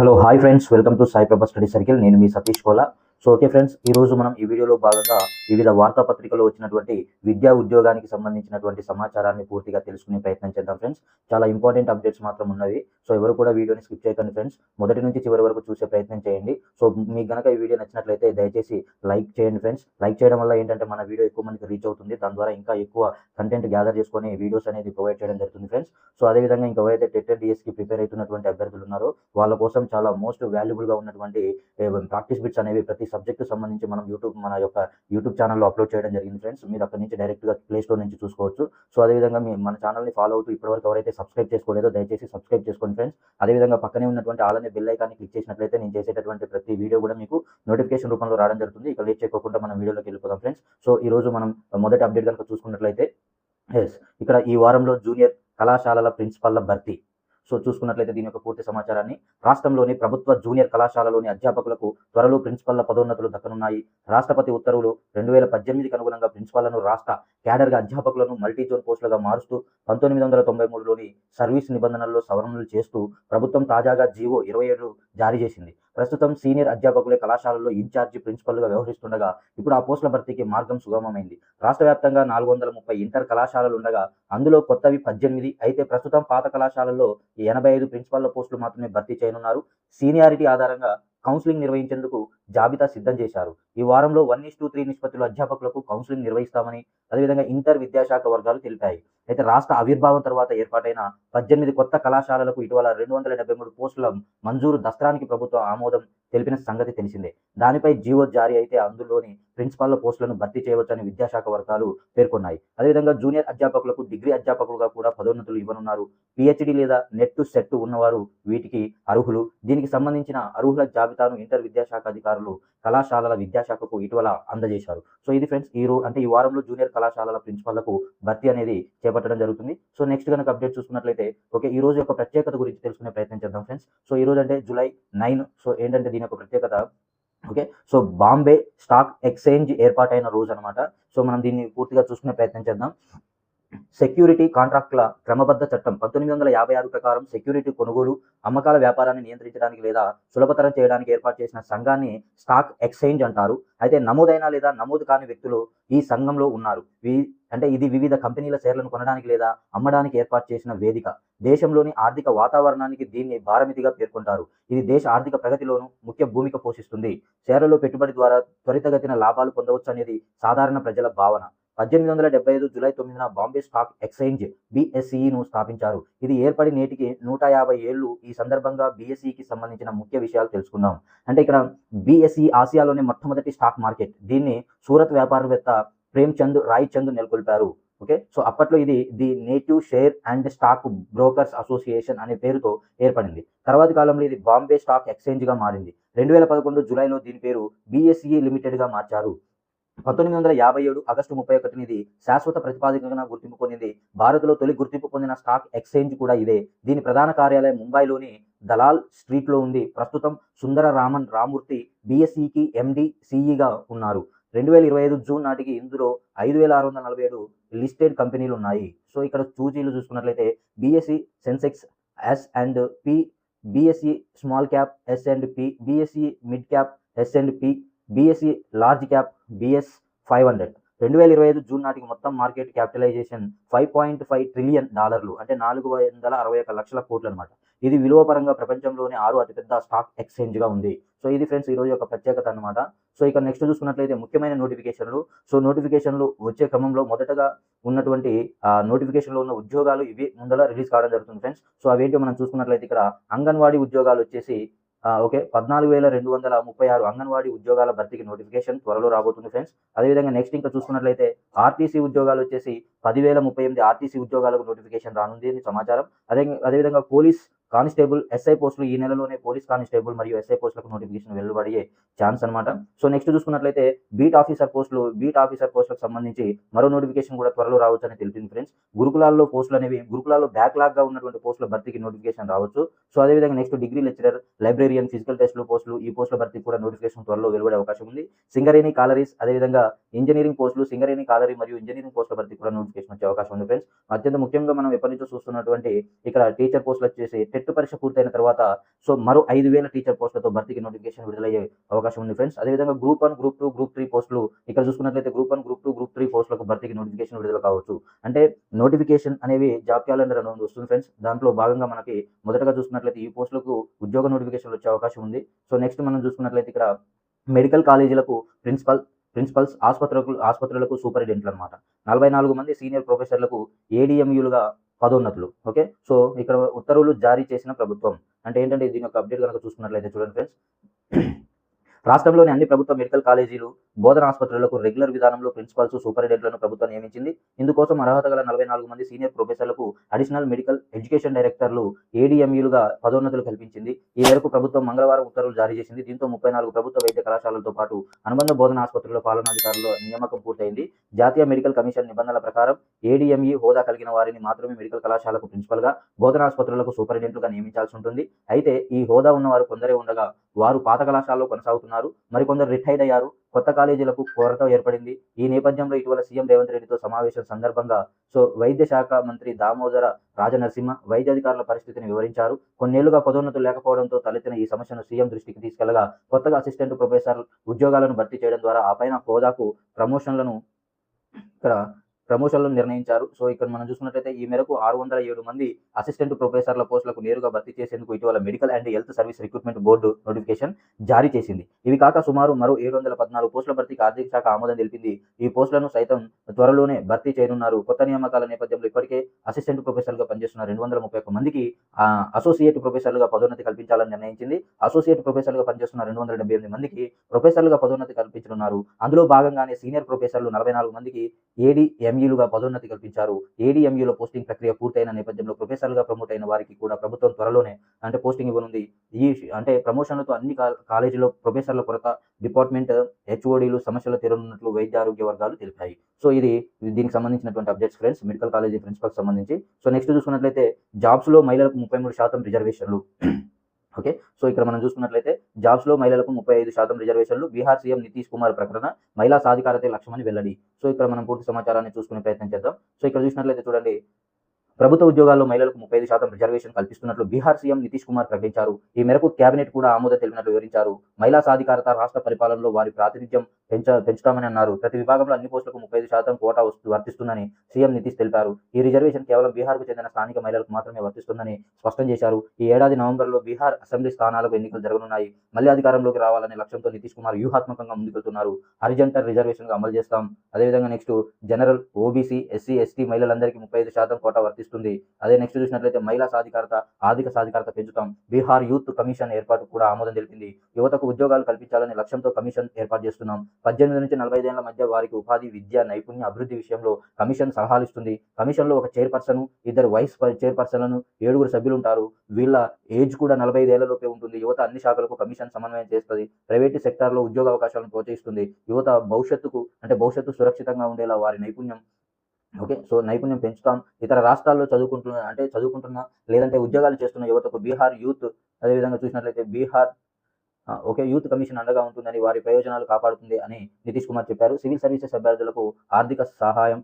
Hello hi friends welcome to Sai Prabha study circle నేను మీ Satish Kola. So okay friends ఈ రోజు మనం ఈ వీడియోలో భాగంగా వివిధ వార్తాపత్రికలో వచ్చినటువంటి విద్యా ఉద్యోగానికి సంబంధించినటువంటి సమాచారాన్ని పూర్తిగా తెలుసుకునే ప్రయత్నం చేద్దాం ఫ్రెండ్స్. చాలా ఇంపార్టెంట్ అప్డేట్స్ మాత్రం ఉన్నవి. సో ఎవరు కూడా వీడియోని స్కిప్ చేయకండి ఫ్రెండ్స్. మొదటి నుంచి చివరి వరకు చూసే ప్రయత్నం చేయండి. సో మీకు గనక ఈ వీడియో నచ్చినట్లయితే దయచేసి లైక్ చేయండి ఫ్రెండ్స్. లైక్ చేయడం వల్ల ఏంటంటే మన వీడియో ఎక్కువ మందికి రీచ్ అవుతుంది. దాని ద్వారా ఇంకా ఎక్కువ కంటెంట్ గ్యాదర్ చేసుకొని వీడియోస్ అనేది ప్రొవైడ్ చేయడం జరుగుతుంది ఫ్రెండ్స్. సో అదేవిధంగా ఇంకా ఎవరైతే టెట్ అండ్ డిఎస్కి ప్రిపేర్ అవుతున్నటువంటి అభ్యర్థులు ఉన్నారో వాళ్ళ కోసం చాలా మోస్ట్ వాల్యుబుల్గా ఉన్నటువంటి ప్రాక్టీస్ బిట్స్ అనేవి ప్రతి సబ్జెక్ట్ సంబంధించి మనం యూట్యూబ్ మన యొక్క యూట్యూబ్ ఛానల్లో అప్లోడ్ చేయడం జరిగింది ఫ్రెండ్స్ మీరు అక్కడ నుంచి డైరెక్ట్గా ప్లే స్టోర్ నుంచి చూసుకోవచ్చు. సో అదేవిధంగా మీ మన ఛానల్ని ఫాలో అవుతూ ఇప్పటివరకు ఎవరైతే సబ్స్క్రైబ్ చేసుకోలేదో దయచేసి సబ్స్క్రైబ్ చేసుకోండి ఫ్రెండ్స్ అదేవిధంగా పక్కనే ఉన్నటువంటి ఆలనే బెల్ ఐకాన్ని క్లిక్ చేసినట్లయితే నేను చేసేటటువంటి ప్రతి వీడియో కూడా మీకు నోటిఫికేషన్ రూపంలో రావడం జరుగుతుంది. ఇక లేట్ చేయకుండా మనం వీడియోలోకి వెళ్ళిపోదాం ఫ్రెండ్స్ సో ఈ రోజు మనం మొదటి అప్డేట్ కనుక చూసుకున్నట్లయితే ఎస్ ఇక్కడ ఈ వారంలో జూనియర్ కళాశాలల ప్రిన్సిపాల్ల భర్తీ. సో చూసుకున్నట్లయితే దీని యొక్క పూర్తి సమాచారాన్ని రాష్ట్రంలోని ప్రభుత్వ జూనియర్ కళాశాలలోని అధ్యాపకులకు త్వరలో ప్రిన్సిపల్ల పదోన్నతులు దక్కనున్నాయి. రాష్ట్రపతి ఉత్తర్వులు రెండు వేల పద్దెనిమిదికి అనుగుణంగా ప్రిన్సిపాల్లను రాష్ట్ర క్యాడర్గా అధ్యాపకులను మల్టీ జోన్ పోస్టులుగా మారుస్తూ పంతొమ్మిది వందల తొంభై మూడులోని సర్వీస్ నిబంధనల్లో సవరణలు చేస్తూ ప్రభుత్వం తాజాగా జీవో ఇరవై ఏడు జారీ చేసింది. ప్రస్తుతం సీనియర్ అధ్యాపకులే కళాశాలలో ఇన్ఛార్జి ప్రిన్సిపల్గా వ్యవహరిస్తుండగా ఇప్పుడు ఆ పోస్టుల భర్తీకి మార్గం సుగమమైంది. రాష్ట్ర వ్యాప్తంగా నాలుగు వందల ముప్పై ఇంటర్ కళాశాలలు ఉండగా అందులో కొత్తవి పద్దెనిమిది అయితే ప్రస్తుతం పాత కళాశాలల్లో ఎనభై ఐదు ప్రిన్సిపాల్ల పోస్టులు మాత్రమే భర్తీ చేయనున్నారు. సీనియారిటీ ఆధారంగా కౌన్సిలింగ్ నిర్వహించేందుకు జాబితా సిద్ధం చేశారు. ఈ వారంలో వన్ ఇస్ టూ త్రీ నిష్పత్తిలో అధ్యాపకులకు కౌన్సిలింగ్ నిర్వహిస్తామని అదేవిధంగా ఇంటర్ విద్యాశాఖ వర్గాలు తెలిపాయి. అయితే రాష్ట్ర ఆవిర్భావం తర్వాత ఏర్పాటైన పద్దెనిమిది కొత్త కళాశాలలకు ఇటీవల రెండు వందల డెబ్బై మూడు పోస్టుల మంజూరు దస్త్రానికి ప్రభుత్వం ఆమోదం తెలిపిన సంగతి తెలిసిందే. దానిపై జీవో జారీ అయితే అందులోని ప్రిన్సిపాల్ల పోస్టులను భర్తీ చేయవచ్చని విద్యాశాఖ వర్గాలు పేర్కొన్నాయి. అదేవిధంగా జూనియర్ అధ్యాపకులకు డిగ్రీ అధ్యాపకులుగా కూడా పదోన్నతులు ఇవ్వనున్నారు. పిహెచ్డి లేదా నెట్ సెట్ ఉన్నవారు వీటికి అర్హులు. దీనికి సంబంధించిన అర్హుల జాబితాను ఇంటర్ విద్యాశాఖ అధికారులు కళాశాలల విద్యాశాఖకు ఇటీవల అందజేశారు. సో ఇది ఫ్రెండ్స్ ఈ రోజు అంటే ఈ వారంలో జూనియర్ కళాశాలల ప్రిన్సిపాల్లకు భర్తీ అనేది చేపట్టడం జరుగుతుంది. సో నెక్స్ట్ కనుక అప్డేట్ చూసుకున్నట్లయితే ఓకే ఈ రోజు యొక్క ప్రత్యేకత గురించి తెలుసుకునే ప్రయత్నం చేద్దాం ఫ్రెండ్స్. సో ఈ రోజు అంటే జూలై నైన్ సో ఏంటంటే దీని యొక్క ప్రత్యేకత okay so Bombay stock exchange ఏర్పాటైన రోజు అనమాట సో మనం దీన్ని పూర్తిగా చూసుకునే ప్రయత్నం చేద్దాం. సెక్యూరిటీ కాంట్రాక్టుల క్రమబద్ధ చట్టం పంతొమ్మిది వందల యాభై ఆరు ప్రకారం సెక్యూరిటీ కొనుగోలు అమ్మకాల వ్యాపారాన్ని నియంత్రించడానికి లేదా సులభతరం చేయడానికి ఏర్పాటు చేసిన సంఘాన్ని స్టాక్ ఎక్స్చేంజ్ అంటారు. అయితే నమోదైన లేదా నమోదు కాని వ్యక్తులు ఈ సంఘంలో ఉన్నారు. అంటే ఇది వివిధ కంపెనీల షేర్లను కొనడానికి లేదా అమ్మడానికి ఏర్పాటు చేసిన వేదిక. దేశంలోని ఆర్థిక వాతావరణానికి దీన్ని భారమితిగా పేర్కొంటారు. ఇది దేశ ఆర్థిక ప్రగతిలోనూ ముఖ్య భూమిక పోషిస్తుంది. షేర్లలో పెట్టుబడి ద్వారా త్వరితగతిన లాభాలు పొందవచ్చు అనేది సాధారణ ప్రజల భావన. పద్దెనిమిది వందల డెబ్బై ఐదు జూలై తొమ్మిదిన బాంబే స్టాక్ ఎక్స్చేంజ్ బిఎస్సిను స్థాపించారు. ఇది ఏర్పడి నేటికి నూట యాభై ఏళ్ళు. ఈ సందర్భంగా బిఎస్సికి సంబంధించిన ముఖ్య విషయాలు తెలుసుకుందాం. అంటే ఇక్కడ బిఎస్సి ఆసియాలోని మొట్టమొదటి స్టాక్ మార్కెట్. దీన్ని సూరత్ వ్యాపారవేత్త ప్రేమ్ చంద్ రాయ్ చంద్ నెలకొల్పారు. ఓకే? సో అప్పట్లో ఇది the native share and stock brokers association అనే పేరుతో ఏర్పడింది. తర్వాతి కాలంలో ఇది బాంబే స్టాక్ ఎక్స్చేంజ్గా మారింది. రెండు వేల పదకొండు జూలైలో దీని పేరు బిఎస్ఈ లిమిటెడ్గా మార్చారు. పంతొమ్మిది వందల యాభై ఏడు ఆగస్టు ముప్పై ఒకటిని ఇది శాశ్వత ప్రతిపాదికగా గుర్తింపు పొందింది. భారత్లో తొలి గుర్తింపు పొందిన స్టాక్ ఎక్స్చేంజ్ కూడా ఇదే. దీని ప్రధాన కార్యాలయం ముంబైలోని దలాల్ స్ట్రీట్లో ఉంది. ప్రస్తుతం సుందర రామన్ రామూర్తి బిఎస్ఈకి ఎండి సిఈగా ఉన్నారు. రెండు వేల ఇరవై ఐదు జూన్ నాటికి ఇందులో ఐదు వేల ఆరు వందల నలభై ఏడు లిస్టెడ్ కంపెనీలు ఉన్నాయి. సో ఇక్కడ సూచీలు చూసుకున్నట్లయితే BSE Sensex S and P BSE small cap S and P BSE mid cap S and P BSE large cap BSE five hundred రెండు వేల ఇరవై ఐదు జూన్ నాటికి మొత్తం market capitalisation five point five trillion డాలర్లు అంటే నాలుగు వందల అరవై ఒక లక్షల కోట్లు అనమాట ఇది విలువ పరంగా ప్రపంచంలోనే ఆరు అతిపెద్ద స్టాక్ ఎక్స్చేంజ్గా ఉంది. సో ఇది ఫ్రెండ్స్ ఈ రోజు యొక్క ప్రత్యేకత అనమాట సో ఇక నెక్స్ట్ చూసుకున్నట్లయితే ముఖ్యమైన నోటిఫికేషన్లు. సో నోటిఫికేషన్లు వచ్చే క్రమంలో మొదటగా ఉన్నటువంటి నోటిఫికేషన్లో ఉన్న ఉద్యోగాలు ఇవి ముందర రిలీజ్ కావడం జరుగుతుంది ఫ్రెండ్స్. సో అవేంటో మనం చూసుకున్నట్లయితే ఇక్కడ అంగన్వాడీ ఉద్యోగాలు వచ్చేసి ఓకే. పద్నాలుగు వేల రెండు వందల ముప్పై ఆరు అంగన్వాడీ ఉద్యోగాల భర్తీకి నోటిఫికేషన్ త్వరలో రాబోతుంది ఫ్రెండ్స్. అదేవిధంగా నెక్స్ట్ ఇంకా చూసుకున్నట్లయితే ఆర్టీసీ ఉద్యోగాలు వచ్చేసి పదివేల ముప్పై ఎనిమిది ఆర్టీసీ ఉద్యోగాలకు నోటిఫికేషన్ రానుంది అని సమాచారం. అదే అదేవిధంగా పోలీస్ కానిస్టేబుల్ ఎస్ఐ పోస్టులు ఈ నెలలోనే పోలీస్ కానిస్టేబుల్ మరియు ఎస్ఐ పోస్టులకు నోటిఫికేషన్ వెలువడే ఛాన్స్ అనమాట సో నెక్స్ట్ చూసుకున్నట్లయితే బీట్ ఆఫీసర్ పోస్టులు బీట్ ఆఫీసర్ పోస్టులకు సంబంధించి మరో నోటిఫికేషన్ కూడా త్వరలో రావచ్చు అని తెలిపింది ఫ్రెండ్స్. గురుకులాల్లో పోస్టులు అనేవి గురుకులాల్లో బ్యాక్లాగ్గా ఉన్నటువంటి పోస్టుల భర్తీకి నోటిఫికేషన్ రావచ్చు. సో అదేవిధంగా next degree lecturer librarian physical టెస్టులు పోస్టులు ఈ పోస్టుల భర్తీ కూడా నోటిఫికేషన్ త్వరలో వెలువడే అవకాశం ఉంది. సింగరేణి కాలరీస్ అదేవిధంగా ఇంజనీరింగ్ పోస్టులు సింగరేణి కాలరీ మరియు ఇంజనీరింగ్ పోస్టుల భర్తీ కూడా నోటిఫికేషన్ వచ్చే అవకాశం ఉంది ఫ్రెండ్స్. అత్యంత ముఖ్యంగా మనం ఎప్పటి నుంచో చూస్తున్నటువంటి ఇక్కడ టీచర్ పోస్టులు వచ్చేసి టెట్ పరీక్ష పూర్తయిన తర్వాత సో మరో ఐదు వేల టీచర్ పోస్టులతో భర్తీకి నోటిఫికేషన్ విడుదలయ్యే అవకాశం ఉంది ఫ్రెండ్స్. అదేవిధంగా group one group two group three పోస్టులు ఇక్కడ చూసుకున్నట్లయితే group one group two group three పోస్టులకు భర్తీకి నోటిఫికేషన్ విడుదల కావచ్చు. అంటే నోటిఫికేషన్ అనేవి జాబ్ క్యాలెండర్ అనేది వస్తుంది ఫ్రెండ్స్. దాంట్లో భాగంగా మనకి మొదటగా చూసుకున్నట్లయితే ఈ పోస్టులకు ఉద్యోగ నోటిఫికేషన్ వచ్చే అవకాశం ఉంది. సో నెక్స్ట్ మనం చూసుకున్నట్లయితే ఇక్కడ మెడికల్ కాలేజీలకు ప్రిన్సిపల్ ప్రిన్సిపల్స్ ఆసుపత్రులకు ఆసుపత్రులకు సూపరింటెండెంట్లు అనమాట నలభై నాలుగు మంది సీనియర్ ప్రొఫెసర్లకు ఏడిఎంయులుగా పదోన్నతులు. ఓకే? సో ఇక్కడ ఉత్తర్వులు జారీ చేసిన ప్రభుత్వం. అంటే ఏంటంటే దీని యొక్క అప్డేట్ కనుక చూసుకున్నట్లయితే చూడండి ఫ్రెండ్స్. రాష్ట్రంలోని అన్ని ప్రభుత్వ మెడికల్ కాలేజీలు బోధన ఆసుపత్రులకు రెగ్యులర్ విధానంలో ప్రిన్సిపల్స్ సూపరింటెండెంట్లను ప్రభుత్వం నియమించింది. ఇందుకోసం అర్హత గల నలభై నాలుగు మంది సీనియర్ ప్రొఫెసర్లకు అడిషనల్ మెడికల్ ఎడ్యుకేషన్ డైరెక్టర్లు ఏడీఎంయులుగా పదోన్నతులు కల్పించింది. ఈ మేరకు ప్రభుత్వం మంగళవారం ఉత్తర్వులు జారీ చేసింది. దీంతో ముప్పై నాలుగు ప్రభుత్వ వైద్య కళాశాలలతో పాటు అనుబంధ బోధన ఆసుపత్రుల పాలనాధికారుల నియామకం పూర్తయింది. జాతీయ మెడికల్ కమిషన్ నిబంధనల ప్రకారం ఏడీఎంఈ హోదా కలిగిన వారిని మాత్రమే మెడికల్ కళాశాలకు ప్రిన్సిపల్గా బోధన ఆసుపత్రులకు సూపరింటెండెంట్లుగా నియమించాల్సి ఉంటుంది. అయితే ఈ హోదా ఉన్నవారు కొందరే ఉండగా వారు పాత కళాశాలలో కొనసాగుతున్నారు. మరికొందరు రిటైర్డ్ అయ్యారు. కొత్త కాలేజీలకు కొరత ఏర్పడింది. ఈ నేపథ్యంలో ఇటీవల సీఎం రేవంత్ రెడ్డితో సమావేశం సందర్భంగా సో వైద్య శాఖ మంత్రి దామోదర రాజనరసింహ వైద్య అధికారుల పరిస్థితిని వివరించారు. కొన్నేళ్ళుగా పదోన్నతులు లేకపోవడంతో తలెత్తిన ఈ సమస్యను సీఎం దృష్టికి తీసుకెళ్ళగా కొత్తగా అసిస్టెంట్ ప్రొఫెసర్ ఉద్యోగాలను భర్తీ చేయడం ద్వారా ఆ పైన హోదాకు ప్రమోషన్లను ఇక్కడ ప్రమోషన్లను నిర్ణయించారు. సో ఇక్కడ మనం చూసుకున్నట్లయితే ఈ మేరకు ఆరు వందల ఏడు మంది అసిస్టెంట్ ప్రొఫెసర్ల పోస్టులకు నేరుగా భర్తీ చేసేందుకు ఇటీవల medical and health service recruitment board notification జారీ చేసింది. ఇవి కాక సుమారు మరో ఏడు వందల పద్నాలుగు పోస్టుల భర్తీకి ఆర్థిక శాఖ ఆమోదం తెలిపింది. ఈ పోస్టులను సైతం త్వరలోనే భర్తీ చేయనున్నారు. కొత్త నియామకాల నేపథ్యంలో ఇప్పటికే అసిస్టెంట్ ప్రొఫెసర్గా పనిచేస్తున్న రెండు వందల ముప్పై ఒక్క మందికి అసోసియేట్ ప్రొఫెసర్లుగా పదోన్నతి కల్పించాలని నిర్ణయించింది. అసోసియేట్ ప్రొఫెసర్లుగా పనిచేస్తున్న రెండు వందల డెబ్బై ఎనిమిది మందికి ప్రొఫెసర్లుగా పదోన్నతి కల్పించనున్నారు. అందులో భాగంగానే సీనియర్ ప్రొఫెసర్లు నలభై నాలుగు మందికి ఏడీఎంఈలుగా పదోన్నతి కల్పించారు. ఏడీఎంఈలో పోస్టింగ్ ప్రక్రియ పూర్తయిన నేపథ్యంలో ప్రొఫెసర్లుగా ప్రమోట్ అయిన వారికి కూడా ప్రభుత్వం త్వరలోనే అంటే పోస్టింగ్ ఇవ్వనుంది. ఈ అంటే ప్రమోషన్లతో అన్ని కాలేజీలో ప్రొఫెసర్ల కొరత డిపార్ట్మెంట్ హెచ్ఓడీలు సమస్యలు తీరనున్నట్లు వైద్య ఆరోగ్య వర్గాలు తెలిపాయి. సో ఇది దీనికి సంబంధించినటువంటి updates friends medical college principal సంబంధించి. సో నెక్స్ట్ చూసుకున్నట్లయితే జాబ్స్లో మహిళలకు ముప్పై మూడు శాతం రిజర్వేషన్లు. ఓకే? సో ఇక్కడ మనం చూసుకున్నట్లయితే జాబ్స్లో మహిళలకు ముప్పై ఐదు శాతం రిజర్వేషన్లు బీహార్ సీఎం నితీష్ కుమార్ ప్రకటన మహిళా సాధికారతే లక్ష్యమని వెల్లడి. సో ఇక్కడ మనం పూర్తి సమాచారాన్ని చూసుకునే ప్రయత్నం చేద్దాం. సో ఇక్కడ చూసినట్లయితే చూడండి ప్రభుత్వ ఉద్యోగాల్లో మహిళలకు ముప్పై ఐదు శాతం రిజర్వేషన్ కల్పిస్తున్నట్లు బీహార్ సీఎం నితీష్ కుమార్ ప్రకటించారు. ఈ మేరకు కేబినెట్ కూడా ఆమోదం తెలిపినట్లు వివరించారు. మహిళా సాధికారత రాష్ట్ర పరిపాలనలో వారి ప్రాతినిధ్యం పెంచ పెంచుతామని అన్నారు. ప్రతి విభాగంలో అన్ని పోస్టులకు ముప్పై ఐదు శాతం కోటా వస్తు వర్తిస్తుందని సీఎం నితీష్ తెలిపారు. ఈ రిజర్వేషన్ కేవలం బీహార్కు చెందిన స్థానిక మహిళలకు మాత్రమే వర్తిస్తుందని స్పష్టం చేశారు. ఈ ఏడాది నవంబర్లో బీహార్ అసెంబ్లీ స్థానాలకు ఎన్నికలు జరగనున్నాయి. మళ్ళీ అధికారంలోకి రావాలనే లక్ష్యంతో నితీష్ కుమార్ వ్యూహాత్మకంగా ముందుకెళ్తున్నారు. హరిజంటర్ రిజర్వేషన్గా అమలు చేస్తాం. అదేవిధంగా next general OBC SC ST మహిళలందరికీ ముప్పై ఐదు శాతం కోటా వర్తిస్తుంది. అదే నెక్స్ట్ చూసినట్లయితే మహిళా సాధికారత ఆర్థిక సాధికారత పెంచుతాం. బీహార్ యూత్ కమిషన్ ఏర్పాటు కూడా ఆమోదం తెలిపింది. యువతకు ఉద్యోగాలు కల్పించాలనే లక్ష్యంతో కమిషన్ ఏర్పాటు చేస్తున్నాం. పద్దెనిమిది నుంచి నలభై ఐదేళ్ళ మధ్య వారికి ఉపాధి విద్య నైపుణ్య అభివృద్ధి విషయంలో కమిషన్ సలహాలు ఇస్తుంది కమిషన్లో ఒక చైర్పర్సన్ ఇద్దరు వైస్ చైర్పర్సన్లను ఏడుగురు సభ్యులు ఉంటారు వీళ్ళ ఏజ్ కూడా నలభై ఐదేళ్ళలోపే ఉంటుంది. యువత అన్ని శాఖలకు కమిషన్ సమన్వయం చేస్తుంది. ప్రైవేటు సెక్టార్లో ఉద్యోగ అవకాశాలను ప్రోత్సహిస్తుంది. యువత భవిష్యత్తుకు అంటే భవిష్యత్తు సురక్షితంగా ఉండేలా వారి నైపుణ్యం ఓకే సో నైపుణ్యం పెంచుతాం. ఇతర రాష్ట్రాల్లో చదువుకుంటున్న అంటే చదువుకుంటున్న లేదంటే ఉద్యోగాలు చేస్తున్న యువతకు బీహార్ యూత్ అదేవిధంగా చూసినట్లయితే బీహార్ ఓకే యూత్ కమిషన్ అండగా ఉంటుందని వారి ప్రయోజనాలు కాపాడుతుంది అని నితీష్ కుమార్ చెప్పారు. సివిల్ సర్వీసెస్ అభ్యర్థులకు ఆర్థిక సహాయం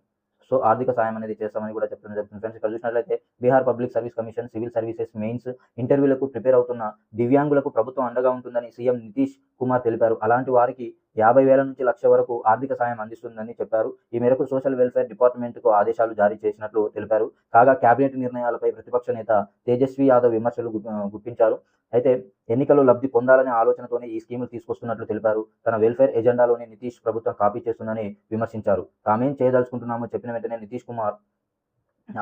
సో ఆర్థిక సాయం అనేది చేస్తామని కూడా చెప్తున్నారు జరుగుతుంది. ఫ్రెండ్స్ ఇక్కడ చూసినట్లయితే Bihar public service commission civil services mains ఇంటర్వ్యూలకు ప్రిపేర్ అవుతున్న దివ్యాంగులకు ప్రభుత్వం అండగా ఉంటుందని సీఎం నితీష్ కుమార్ తెలిపారు. అలాంటి వారికి యాభై వేల నుంచి లక్ష వరకు ఆర్థిక సాయం అందిస్తుందని చెప్పారు. ఈ మేరకు సోషల్ వెల్ఫేర్ డిపార్ట్మెంట్కు ఆదేశాలు జారీ చేసినట్లు తెలిపారు. కాగా కేబినెట్ నిర్ణయాలపై ప్రతిపక్ష నేత తేజస్వి యాదవ్ విమర్శలు గుప్పించారు. అయితే ఎన్నికలు లబ్ధి పొందాలనే ఆలోచనతోనే ఈ స్కీములు తీసుకొస్తున్నట్లు తెలిపారు. తన వెల్ఫేర్ ఎజెండాలోని నితీష్ ప్రభుత్వం కాపీ చేస్తుందని విమర్శించారు. తామేం చేయదలుచుకుంటున్నామో చెప్పిన వెంటనే నితీష్ కుమార్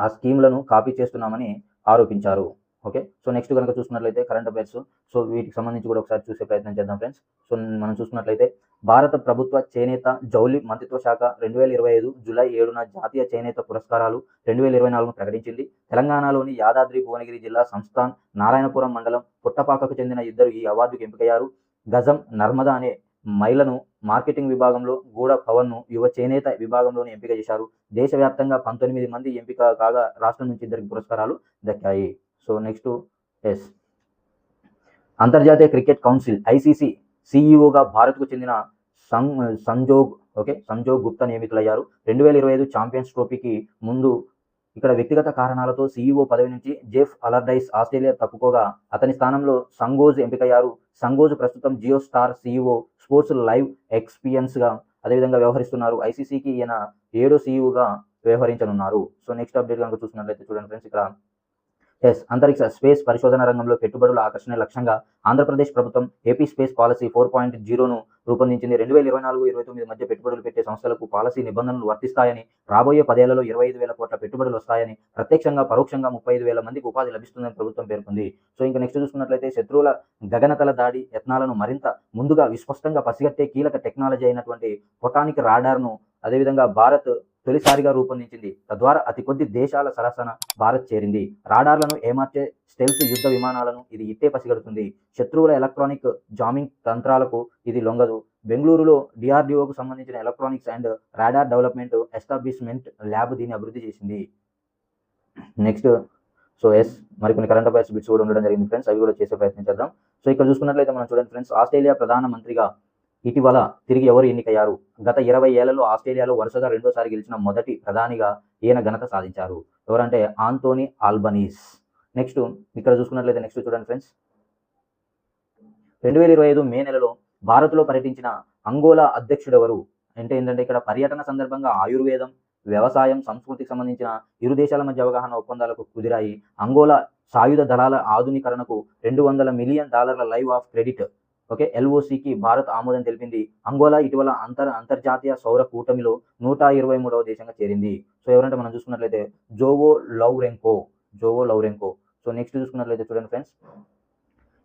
ఆ స్కీములను కాపీ చేస్తున్నామని ఆరోపించారు. ఓకే? సో నెక్స్ట్ కనుక చూసుకున్నట్లయితే కరెంట్ అఫైర్స్. సో వీటికి సంబంధించి కూడా ఒకసారి చూసే ప్రయత్నం చేద్దాం ఫ్రెండ్స్. సో మనం చూసుకున్నట్లయితే భారత ప్రభుత్వ చేనేత జౌలి మంత్రిత్వ శాఖ రెండు వేల ఇరవై ఐదు జూలై ఏడున జాతీయ చేనేత పురస్కారాలు రెండు వేల ఇరవై నాలుగును ప్రకటించింది. తెలంగాణలోని యాదాద్రి భువనగిరి జిల్లా సంస్థాన్ నారాయణపురం మండలం పుట్టపాకకు చెందిన ఇద్దరు ఈ అవార్డుకు ఎంపికయ్యారు. గజం నర్మద అనే మహిళను మార్కెటింగ్ విభాగంలో గూడ పవన్ను యువ చేనేత విభాగంలోని ఎంపిక చేశారు. దేశవ్యాప్తంగా పంతొమ్మిది మంది ఎంపిక కాగా రాష్ట్రం నుంచి ఇద్దరికి పురస్కారాలు దక్కాయి. So next yes. అంతర్జాతీయ క్రికెట్ కౌన్సిల్ ఐసీసీ సీఈఓగా భారత్కు చెందిన సం సంజోగ్ ఓకే సంజోగ్ గుప్తా నియమితులయ్యారు. రెండు వేల ఇరవై ఐదు ఛాంపియన్స్ ట్రోఫీకి ముందు ఇక్కడ వ్యక్తిగత కారణాలతో సీఈఓ పదవి నుంచి జెఫ్ అలర్డైస్ ఆస్ట్రేలియా తప్పుకోగా అతని స్థానంలో సంగోజ్ ఎంపికయ్యారు. సంగోజ్ ప్రస్తుతం Jio star CEO sports live ఎక్స్పీరియన్స్గా అదేవిధంగా వ్యవహరిస్తున్నారు. ఐసీసీకి ఈయన ఏడో సీఈఓగా వ్యవహరించనున్నారు. సో నెక్స్ట్ అప్డేట్ కనుక చూసినట్లయితే చూడండి ఫ్రెండ్స్ ఇక్కడ ఎస్ అంతరిక్ష స్పేస్ పరిశోధన రంగంలో పెట్టుబడుల ఆకర్షణ లక్ష్యంగా Andhra Pradesh Pradesh AP space policy four point జీరోను రూపొందించింది. రెండు వేల ఇరవై నాలుగు ఇరవై తొమ్మిది మధ్య పెట్టుబడులు పెట్టే సంస్థలకు పాలసీ నిబంధనలు వర్తిస్తాయని రాబోయే పదేళ్ళలో ఇరవై ఐదు వేల కోట్ల పెట్టుబడులు వస్తాయని ప్రత్యక్షంగా పరోక్షంగా ముప్పై ఐదు వేల మందికి ఉపాధి లభిస్తుందని ప్రభుత్వం పేర్కొంది. సో ఇంకా నెక్స్ట్ చూసుకున్నట్లయితే శత్రువుల గగనతల దాడి యత్నాలను మరింత ముందుగా విస్పష్టంగా పసిగట్టే కీలక టెక్నాలజీ అయినటువంటి పొటానిక్ రాడార్ను అదేవిధంగా భారత్ తొలిసారిగా రూపొందించింది. తద్వారా అతి కొద్ది దేశాల సరసన భారత్ చేరింది. రాడార్లను ఏమార్చే స్టెల్త్ యుద్ధ విమానాలను ఇది ఇట్టే పసిగడుతుంది. శత్రువుల ఎలక్ట్రానిక్ జామింగ్ తంత్రాలకు ఇది లొంగదు. బెంగళూరులో డిఆర్డిఓకు సంబంధించిన electronics and radar development establishment lab దీన్ని అభివృద్ధి చేసింది. నెక్స్ట్ సో ఎస్ మరికొన్ని కరెంట్ అఫైర్స్ బిట్స్ కూడా ఉండడం జరిగింది ఫ్రెండ్స్ అవి కూడా చేసే ప్రయత్నం చేద్దాం. సో ఇక్కడ చూసుకున్నట్లయితే మనం చూడండి ఫ్రెండ్స్ ఆస్ట్రేలియా ప్రధాన మంత్రిగా ఇటీవల తిరిగి ఎవరు ఎన్నికయ్యారు? గత ఇరవై ఏళ్ళలో ఆస్ట్రేలియాలో వరుసగా రెండోసారి గెలిచిన మొదటి ప్రధానిగా ఈయన ఘనత సాధించారు. ఎవరంటే ఆంటోనీ ఆల్బనీస్. నెక్స్ట్ ఇక్కడ చూసుకున్నట్లయితే నెక్స్ట్ చూడండి ఫ్రెండ్స్. రెండు వేల ఇరవై ఐదు మే నెలలో భారత్లో పర్యటించిన అంగోలా అధ్యక్షుడు ఎవరు అంటే ఏంటంటే ఇక్కడ పర్యటన సందర్భంగా ఆయుర్వేదం వ్యవసాయం సంస్కృతికి సంబంధించిన ఇరు దేశాల మధ్య అవగాహన ఒప్పందాలకు కుదిరాయి. అంగోలా సాయుధ దళాల ఆధునీకరణకు రెండు వందల మిలియన్ డాలర్ల లైవ్ ఆఫ్ క్రెడిట్ ఓకే? ఎల్ఓసికి భారత్ ఆమోదం తెలిపింది. అంగోలా ఇటీవల అంతర్ అంతర్జాతీయ సౌర కూటమిలో నూట ఇరవై మూడవ దేశంగా చేరింది. సో ఎవరంటే మనం చూసుకున్నట్లయితే జోవో లౌరెంకో జోవో లౌరెంకో. సో నెక్స్ట్ చూసుకున్నట్లయితే చూడండి ఫ్రెండ్స్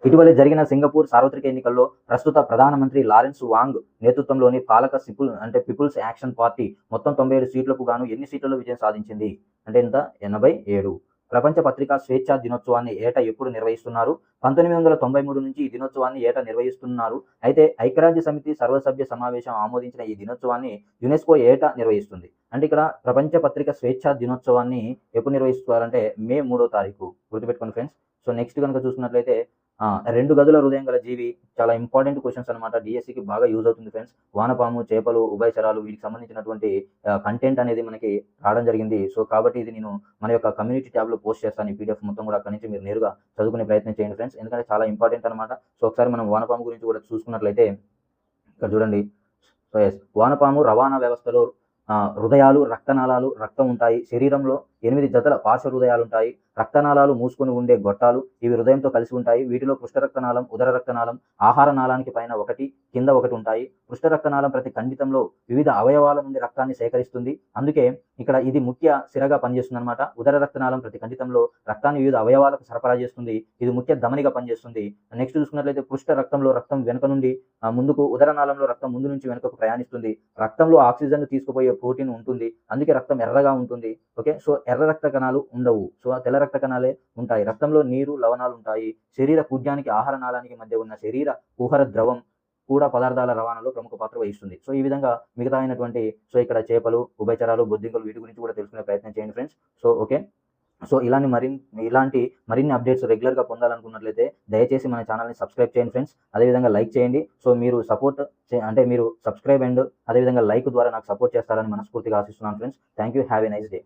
ఇటీవల జరిగిన సింగపూర్ సార్వత్రిక ఎన్నికల్లో ప్రస్తుత ప్రధానమంత్రి లారెన్స్ వాంగ్ నేతృత్వంలోని పాలక సిపుల్ అంటే పీపుల్స్ యాక్షన్ పార్టీ మొత్తం తొంభై ఏడు సీట్లకు గాను ఎన్ని సీట్లలో విజయం సాధించింది? అంటే ఎంత? ఎనభై ఏడు. ప్రపంచ పత్రికా స్వేచ్ఛా దినోత్సవాన్ని ఏటా ఎప్పుడు నిర్వహిస్తున్నారు? పంతొమ్మిది వందల తొంభై మూడు నుంచి ఈ దినోత్సవాన్ని ఏటా నిర్వహిస్తున్నారు? అయితే ఐక్యరాజ్య సమితి సర్వసభ్య సమావేశం ఆమోదించిన ఈ దినోత్సవాన్ని యునెస్కో ఏటా నిర్వహిస్తుంది? అంటే ఇక్కడ ప్రపంచ పత్రిక స్వేచ్ఛా దినోత్సవాన్ని ఎప్పుడు నిర్వహిస్తున్నారంటే మే మూడో తారీఖు. గుర్తుపెట్టుకోండి ఫ్రెండ్స్. సో నెక్స్ట్ కనుక చూసినట్లయితే రెండు గదుల హృదయం గల జీవి చాలా ఇంపార్టెంట్ క్వశ్చన్స్ అనమాట డిఎస్సికి బాగా యూజ్ అవుతుంది ఫ్రెండ్స్ వానపాము చేపలు ఉభయచరాలు వీటికి సంబంధించినటువంటి కంటెంట్ అనేది మనకి రావడం జరిగింది. సో కాబట్టి ఇది నేను మన యొక్క కమ్యూనిటీ ట్యాబ్లో పోస్ట్ చేస్తాను. ఈ పీడిఎఫ్ మొత్తం కూడా అక్కడి నుంచి మీరు నేరుగా చదువుకునే ప్రయత్నం చేయండి ఫ్రెండ్స్ ఎందుకంటే చాలా ఇంపార్టెంట్ అనమాట సో ఒకసారి మనం వానపాము గురించి కూడా చూసుకున్నట్లయితే ఇక్కడ చూడండి. సో ఎస్ వానపాము రవాణా వ్యవస్థలో ఆ, హృదయాలు రక్తనాళాలు రక్తం ఉంటాయి. శరీరంలో ఎనిమిది జతల పార్శ్వ హృదయాలు ఉంటాయి రక్తనాళాలు మూసుకొని ఉండే గొట్టాలు ఇవి హృదయంతో కలిసి ఉంటాయి. వీటిలో పృష్ఠరక్తనాళం ఉదర రక్తనాళం ఆహార నాళానికి పైన ఒకటి కింద ఒకటి ఉంటాయి. పృష్ఠ రక్తనాళం ప్రతి ఖండితంలో వివిధ అవయవాల నుండి రక్తాన్ని సేకరిస్తుంది. అందుకే ఇక్కడ ఇది ముఖ్య సిరగా పనిచేస్తుంది అనమాట ఉదర రక్తనాళం ప్రతి ఖండితంలో రక్తాన్ని వివిధ అవయవాలకు సరఫరా చేస్తుంది. ఇది ముఖ్య ధమనిగా పనిచేస్తుంది. నెక్స్ట్ చూసుకున్నట్లయితే పృష్ఠ రక్తంలో రక్తం వెనుక నుండి ముందుకు ఉదర నాళంలో రక్తం ముందు నుంచి వెనుకకు ప్రయాణిస్తుంది. రక్తంలో ఆక్సిజన్ తీసుకుపోయే ప్రోటీన్ ఉంటుంది. అందుకే రక్తం ఎర్రగా ఉంటుంది. ఓకే? సో ఎర్ర రక్త కణాలు ఉండవు. సో తెల్ల రక్త కణాలే ఉంటాయి. రక్తంలో నీరు లవణాలు ఉంటాయి. శరీర కూజ్యానికి ఆహార నాళానికి మధ్య ఉన్న శరీర కుహర ద్రవం కూడా పదార్థాల రవాణాలో ప్రముఖ పాత్ర వహిస్తుంది. సో ఈ విధంగా మిగతా అయినటువంటి సో ఇక్కడ చేపలు ఉభయచరాలు బొద్దింకలు వీటి గురించి కూడా తెలుసుకునే ప్రయత్నం చేయండి ఫ్రెండ్స్. So okay. సో ఇలాంటి మరిన్ని ఇలాంటి మరిన్ని అప్డేట్స్ రెగ్యులర్గా పొందాలనుకున్నట్లయితే దయచేసి మన ఛానల్ని సబ్స్క్రైబ్ చేయండి ఫ్రెండ్స్. అదేవిధంగా లైక్ చేయండి. సో మీరు సపోర్ట్ అంటే మీరు సబ్స్క్రైబ్ అండ్ అదేవిధంగా లైక్ ద్వారా నాకు సపోర్ట్ చేస్తారని మనస్ఫూర్తిగా ఆశిస్తున్నాను friends. Thank you have a nice day.